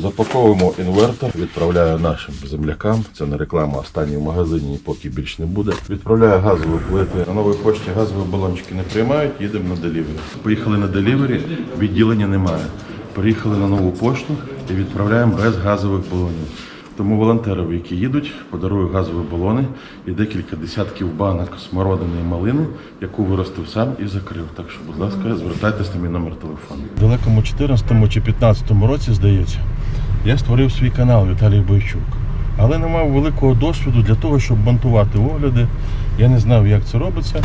Запаковуємо інвертор, відправляю нашим землякам. Це не реклама, останній в магазині, поки більш не буде. Відправляю газові плити. На новій пошті газові балончики не приймають, їдемо на делівері. Поїхали на делівері, відділення немає. Приїхали на нову пошту і відправляємо без газових балонів. Тому волонтерам, які їдуть, подарую газові балони і декілька десятків банок смородини і малини, яку виростив сам і закрив. Так що, будь ласка, звертайтесь на мій номер телефону. В далекому 14 чи 15 році, здається, я створив свій канал Віталій Бойчук. Але не мав великого досвіду для того, щоб монтувати огляди. Я не знав, як це робиться.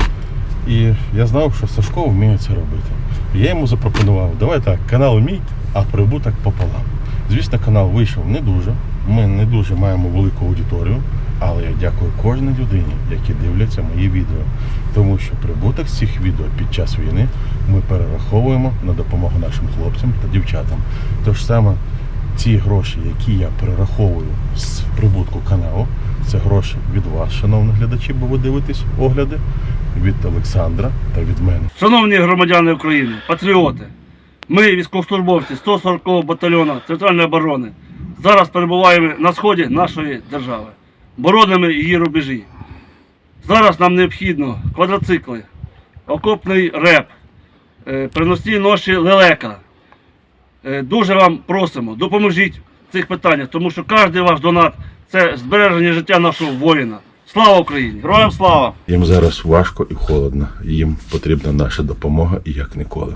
І я знав, що Сашко вміє це робити. Я йому запропонував, давай так, канал мій, а прибуток пополам. Звісно, канал вийшов не дуже. Ми не дуже маємо велику аудиторію, але я дякую кожній людині, які дивляться мої відео. Тому що прибуток з цих відео під час війни ми перераховуємо на допомогу нашим хлопцям та дівчатам. Тож саме ці гроші, які я перераховую з прибутку каналу, це гроші від вас, шановні глядачі, бо ви дивитесь огляди, від Олександра та від мене. Шановні громадяни України, патріоти, ми, військовослужбовці 140-го батальйону територіальної оборони, зараз перебуваємо на сході нашої держави, боронимо її рубежі. Зараз нам необхідно квадроцикли, окопний реп, е, приносні ноші лелека. Е, Дуже вам просимо, допоможіть в цих питаннях, тому що кожен ваш донат це збереження життя нашого воїна. Слава Україні! Героям слава! Їм зараз важко і холодно. Їм потрібна наша допомога і як ніколи.